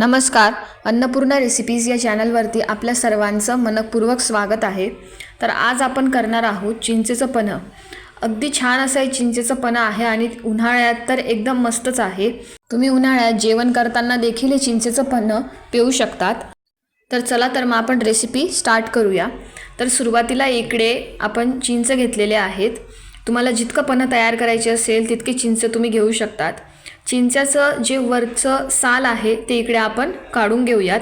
नमस्कार अन्नपूर्णा रेसिपीज या चॅनलवरती आपल्या सर्वांचं मनपूर्वक स्वागत आहे. तर आज आपण करणार आहोत चिंचेचं पन्ह अगदी छान असं हे चिंचेचं पन्ह आहे आणि उन्हाळ्यात तर एकदम मस्तच आहे. तुम्ही उन्हाळ्यात जेवण करताना देखील हे चिंचेचं पन्ह पिऊ शकतात. तर चला तर मग आपण रेसिपी स्टार्ट करूया. तर सुरुवातीला इकडे आपण चिंच घेतलेले आहेत. तुम्हाला जितकं पन्ह तयार करायचे असेल तितके चिंच तुम्ही घेऊ शकतात. चिंचाचं जे वरचं साल आहे ते इकडे आपण काढून घेऊयात.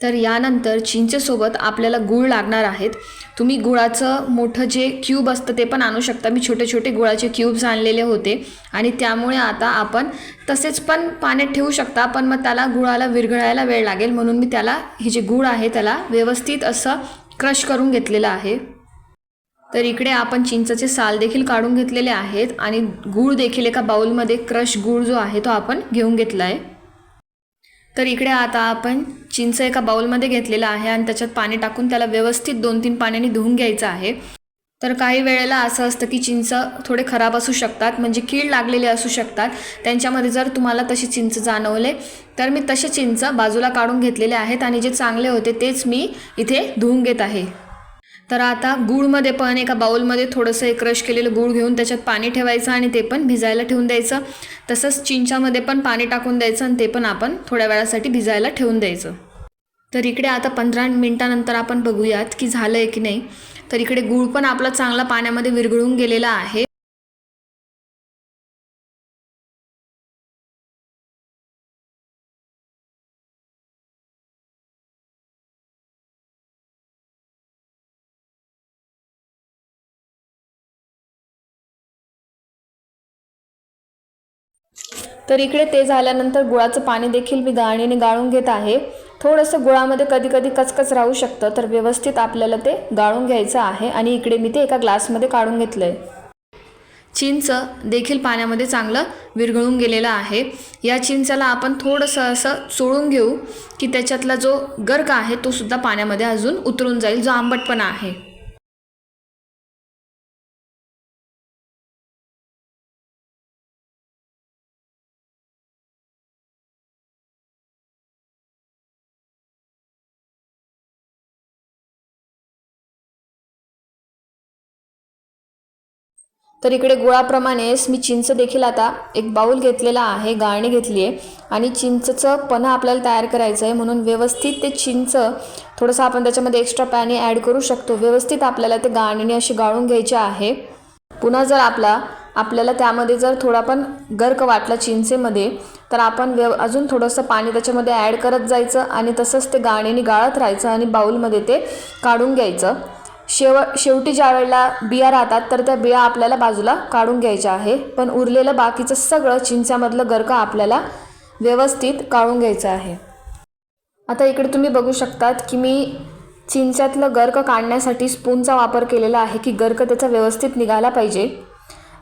तर यानंतर चिंचेसोबत आपल्याला गूळ लागणार आहेत. तुम्ही गुळाचं मोठं जे क्यूब असतं ते पण आणू शकता. मी छोटे छोटे गुळाचे क्यूब्स आणलेले होते. आणि त्यामुळे आता आपण तसेच पण पाण्यात ठेवू शकता पण मग त्याला गुळाला विरघळायला वेळ लागेल. म्हणून मी त्याला हे जे गूळ आहे त्याला व्यवस्थित असं क्रश करून घेतलेलं आहे. तर इकडे आपण चिंचाचे साल देखील काढून घेतलेले आहेत. आणि गूळ देखील एका बाउलमध्ये क्रश गूळ जो आहे तो आपण घेऊन घेतला आहे तर इकडे आता आपण चिंच एका बाउलमध्ये घेतलेला आहे आणि त्याच्यात पाणी टाकून त्याला व्यवस्थित दोन तीन पाण्याने धुवून घ्यायचं आहे. तर काही वेळेला असं असतं की चिंच थोडे खराब असू शकतात म्हणजे कीड लागलेले असू शकतात. त्यांच्यामध्ये जर तुम्हाला तसे चिंच जाणवले तर मी तसे चिंच बाजूला काढून घेतलेले आहेत आणि जे चांगले होते तेच मी इथे धुवून घेत आहे. तर आता गूळमध्ये पण एका बाउलमध्ये थोडंसं एक क्रश केलेलं गूळ घेऊन त्याच्यात पाणी ठेवायचं आणि ते पण भिजायला ठेवून द्यायचं. तसंच चिंचामध्ये पण पाणी टाकून द्यायचं आणि ते पण आपण थोड्या वेळासाठी भिजायला ठेवून द्यायचं. तर इकडे आता पंधरा मिनटानंतर आपण बघूयात की झालं आहे की नाही. तर इकडे गूळ पण आपला चांगला पाण्यामध्ये विरघळून गेलेला आहे. तर इकडे ते झाल्यानंतर गुळाचं पाणी देखील मी गाळणीने गाळून घेत आहे. थोडंसं गुळामध्ये कधी कधी कचकच राहू शकतं तर व्यवस्थित आपल्याला ते गाळून घ्यायचं आहे आणि इकडे मी ते एका ग्लासमध्ये काढून घेतलं आहे चिंच देखील पाण्यामध्ये चांगलं विरघळून गेलेलं आहे. या चिंचाला आपण थोडंसं असं चोळून घेऊ की त्याच्यातला जो गर्क आहे तो सुद्धा पाण्यामध्ये अजून उतरून जाईल जो आंबटपणा आहे. तर इकडे गुळाप्रमाणेच मी चिंच देखील आता एक बाऊल घेतलेला आहे गाळणी घेतली आहे. आणि चिंचचं पन्ह आपल्याला तयार करायचं आहे म्हणून व्यवस्थित ते चिंच थोडंसं आपण त्याच्यामध्ये एक्स्ट्रा पाणी ॲड करू शकतो. व्यवस्थित आपल्याला ते गाळणीने अशी गाळून घ्यायचे आहे. पुन्हा जर आपला आपल्याला त्यामध्ये जर थोडा पण गर्क वाटला चिंचेमध्ये तर आपण व्यव अजून थोडंसं पाणी त्याच्यामध्ये ॲड करत जायचं आणि तसंच ते गाळणीने गाळत राहायचं आणि बाऊलमध्ये ते काढून घ्यायचं. शेव शेवटी ज्या वेळेला बिया राहतात तर त्या बिया आपल्याला बाजूला काढून घ्यायच्या आहे. पण उरलेलं बाकीचं सगळं चिंचामधलं गर्क आपल्याला व्यवस्थित काढून घ्यायचं आहे. आता इकडे तुम्ही बघू शकतात की मी चिंचातलं गर्क काढण्यासाठी स्पूनचा वापर केलेला आहे की गर्क त्याचा व्यवस्थित निघाला पाहिजे.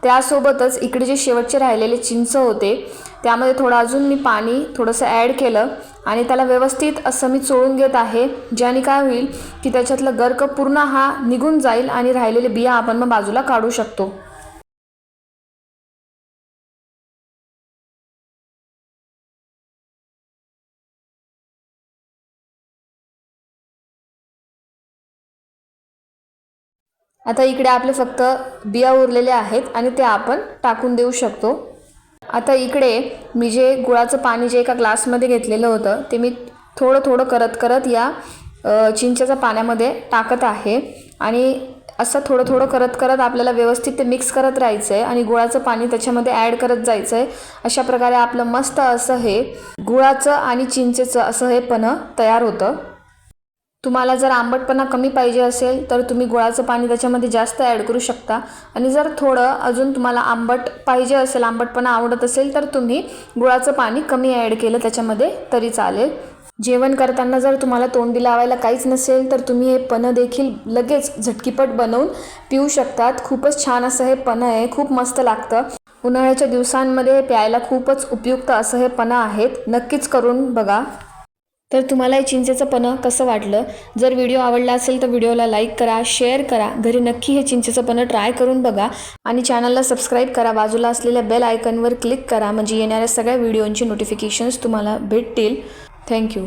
त्यासोबतच इकडे जे शेवटचे राहिलेले चिंच होते त्यामध्ये थोडं अजून मी पाणी थोडंसं ॲड केलं आणि त्याला व्यवस्थित असं मी चोळून घेत आहे ज्याने काय होईल की त्याच्यातला गर्क पूर्ण हा निघून जाईल आणि राहिलेले बिया आपण मग बाजूला काढू शकतो. आता इकडे आपले फक्त बिया उरलेले आहेत आणि ते आपण टाकून देऊ शकतो. आता इकडे मी जे गुळाचं पाणी जे एका ग्लासमध्ये घेतलेलं होतं ते मी थोडं थोडं करत करत या चिंचेच्या पाण्यामध्ये टाकत आहे. आणि असं थोडं थोडं करत करत आपल्याला व्यवस्थित ते मिक्स करत राहायचं आहे आणि गुळाचं पाणी त्याच्यामध्ये ॲड करत जायचं आहे अशा प्रकारे आपलं मस्त असं हे गुळाचं आणि चिंचेचं असं हे पन्ह तयार होतं. तुम्हाला जर आंबटपणा कमी पाहिजे असेल तर तुम्ही गुळाचं पाणी त्याच्यामध्ये जास्त ॲड करू शकता. आणि जर थोडं अजून तुम्हाला आंबट पाहिजे असेल आंबटपणा आवडत असेल तर तुम्ही गुळाचं पाणी कमी ॲड केलं त्याच्यामध्ये तरी चालेल. जेवण करताना जर तुम्हाला तोंडी लावायला काहीच नसेल तर तुम्ही हे पणं देखील लगेच झटकीपट बनवून पिऊ शकतात. खूपच छान असं हे पणं आहे खूप मस्त लागतं. उन्हाळ्याच्या दिवसांमध्ये प्यायला खूपच उपयुक्त असं हे पणं आहेत. नक्कीच करून बघा. तर तुम्हाला हे चिंचेचं पन्हं कसं वाटलं? जर व्हिडिओ आवडला असेल तर व्हिडिओला लाईक करा शेअर करा. घरी नक्की हे चिंचेचं पन्हं ट्राय करून बघा. आणि चॅनलला सबस्क्राईब करा. बाजूला असलेल्या बेल आयकनवर क्लिक करा. म्हणजे येणाऱ्या सगळ्या व्हिडिओंची नोटिफिकेशन्स तुम्हाला भेटतील. थँक्यू